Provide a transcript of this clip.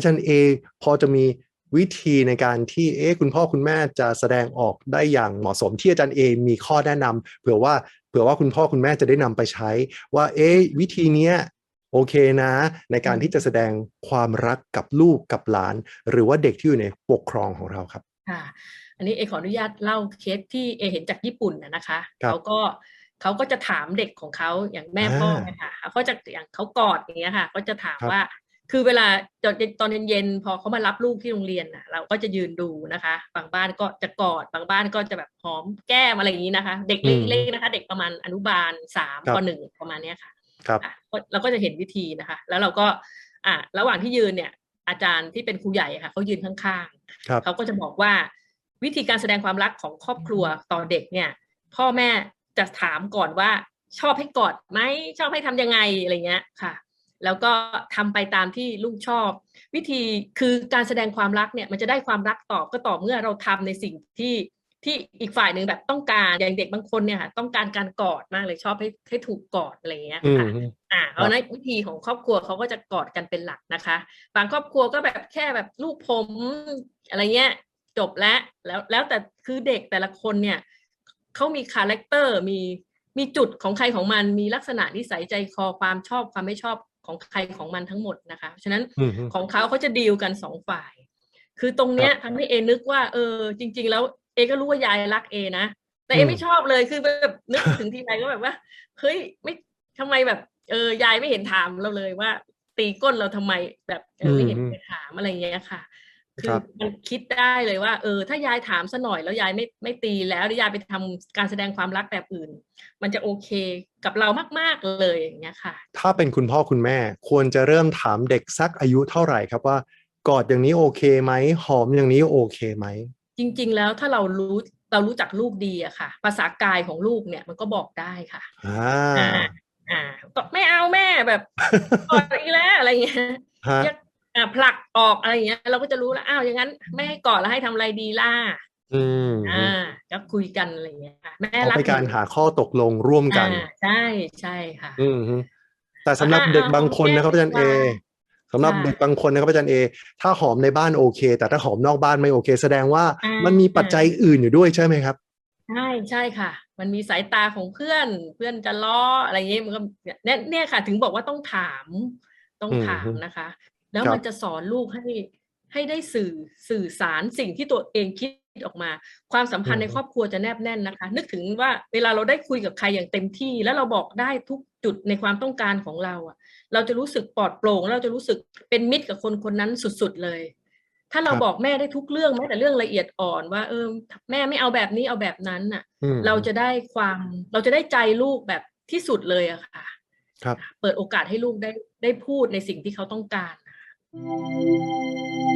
อาจารย์เอพอจะมีวิธีในการที่เอ๊ะคุณพ่อคุณแม่จะแสดงออกได้อย่างเหมาะสมที่อาจารย์เอมีข้อแนะนำเผื่อว่าเผื่อว่าคุณพ่อคุณแม่จะได้นำไปใช้ ว่าเอ๊ะวิธีเนี้ยโอเคนะ ในการที่จะแสดงความรักกับลูกกับหลาน หรือว่าเด็กที่อยู่ในปกครองของเราครับค่ะอันนี้เอขออนุญาตเล่าเคสที่เอเห็นจากญี่ปุ่นนะนะคะครับเขาก็เขาก็จะถามเด็กของเขาอย่างแม่พ่ออ่าเนี่ยค่ะเขาจะอย่างเขากอดอย่างเงี้ยค่ะ ก็จะถามครับว่า คือเวลาตอนตอนเย็นๆพอเขามารับลูกที่โรงเรียนน่ะเราก็จะยืนดูนะคะ บางบ้านก็จะกอดบางบ้านก็จะแบบหอมแก้มอะไรอย่างนี้นะคะ เด็กอืมเล็กๆนะคะ เด็กประมาณอนุบาลสามครับปหนึ่งประมาณเนี้ยค่ะครับอะก็เราก็จะเห็นวิธีนะคะ แล้วเราก็อะระหว่างที่ยืนเนี่ย อาจารย์ที่เป็นครูใหญ่ค่ะเขายืนข้างๆครับเขาก็จะบอกว่าวิธีการแสดงความรักของครอบครัวต่อเด็กเนี่ย พ่อแม่จะถามก่อนว่าชอบให้กอดไหมชอบให้ทำยังไงอะไรเงี้ยค่ะ แล้วก็ทำไปตามที่ลูกชอบ วิธีคือการแสดงความรักเนี่ยมันจะได้ความรักตอบก็ต่อเมื่อเราทำในสิ่งที่ที่อีกฝ่ายหนึ่งแบบต้องการอย่างเด็กบางคนเนี่ยค่ะต้องการการกอดมากเลยชอบให้ให้ถูกกอดอะไรเงี้ยอืมค่ะอ่าเพราะฉะนั้นวิธีของครอบครัวเขาก็จะกอดกันเป็นหลักนะคะ บางครอบครัวก็แบบแค่แบบลูกผมอะไรเงี้ยจบแล้วแล้วแล้วแต่คือเด็กแต่ละคนเนี่ยเขามีคาแรคเตอร์มีมีจุดของใครของมันมีลักษณะนิสัยใจคอความชอบความไม่ชอบ ของใครของมันทั้งหมดนะคะฉะนั้นอืมของเขาเขาจะดีลกันสองฝ่าย คือตรงเนี้ยทำให้เอนึกว่าเออจริง ๆ แล้วเอก็รู้ว่ายายรักเอนะแต่เออืมไม่ชอบเลยคือแบบนึกถึงทีไรก็แบบว่าเฮ้ยไม่ทำไมแบบเออยายไม่เห็นถามเราเลยว่า ตีก้นเราทำไมแบบเออไม่เห็นอืมไปถามอะไรอย่างเงี้ยค่ะ คืครัอบมันคิดได้เลยว่า เออ ถ้ายายถามซะหน่อยแล้วยายไม่ไม่ตีแล้วแล้วยายไปทำการแสดงความรักแบบอื่น มันจะโอเคกับเรามาก ๆเลยอย่างเงี้ยค่ะ ถ้าเป็นคุณพ่อคุณแม่ ควรจะเริ่มถามเด็กสักอายุเท่าไหร่ครับว่ากอดอย่างนี้โอเคไหมหอมอย่างนี้โอเคไหมจริง ๆ แล้วถ้าเรารู้เรารู้จักลูกดีอะค่ะ ภาษากายของลูกเนี่ยมันก็บอกได้ค่ะอ่าอ่าอ่าก็ไม่เอาแม่แบบกอดอีกแล้วอะไรเงี้ยฮะยกอ่า ผลักออกอะไรอย่างเงี้ยเราก็จะรู้แล้วอ้าวอย่างนั้นไม่ให้กอดแล้วให้ทำอะไรดีล่ะอืมอ่าก็คุยกันอะไรอย่างเงี้ยค่ะแม่เอารักไปการนูหาข้อตกลงร่วมกันอ่าใช่ใช่ค่ะ อืมฮึแต่สำหรับอ่าเด็กบางคนโอเคนะครับอาจารย์เอว่าสำหรับค่ะเด็กบางคนนะครับอาจารย์เอ ถ้าหอมในบ้านโอเค แต่ถ้าหอมนอกบ้านไม่โอเค แสดงว่าอ่ามัมันมีปัจจัยอื่นอยู่ด้วยใช่ไหมครับใช่ใช่ค่ะ มันมีสายตาของเพื่อน เพื่อนจะล้ออะไรเงี้ยมันก็เนี่ยเนี่ยค่ะ ถึงบอกว่าต้องถาม ต้องอืมถามนะคะ แล้วครับมันจะสอนลูกให้ให้ได้สื่อสื่อสารสิ่งที่ตัวเองคิดออกมา ความสัมพันธ์ในครอบครัวจะแนบแน่นนะคะ นึกถึงว่าเวลาเราได้คุยกับใครอย่างเต็มที่ แล้วเราบอกได้ทุกจุดในความต้องการของเราอะ เราจะรู้สึกปลอดโปร่งแล้วเราจะรู้สึกเป็นมิตรกับคนคนนั้นสุดๆเลย ถ้าเราครับบอกแม่ได้ทุกเรื่องแม้แต่เรื่องละเอียดอ่อนว่า เออแม่ไม่เอาแบบนี้เอาแบบนั้นน่ะอืมเราจะได้ความเราจะได้ใจลูกแบบที่สุดเลยอะค่ะ ครับ เปิดโอกาสให้ลูกได้ได้พูดในสิ่งที่เขาต้องการ นะคะ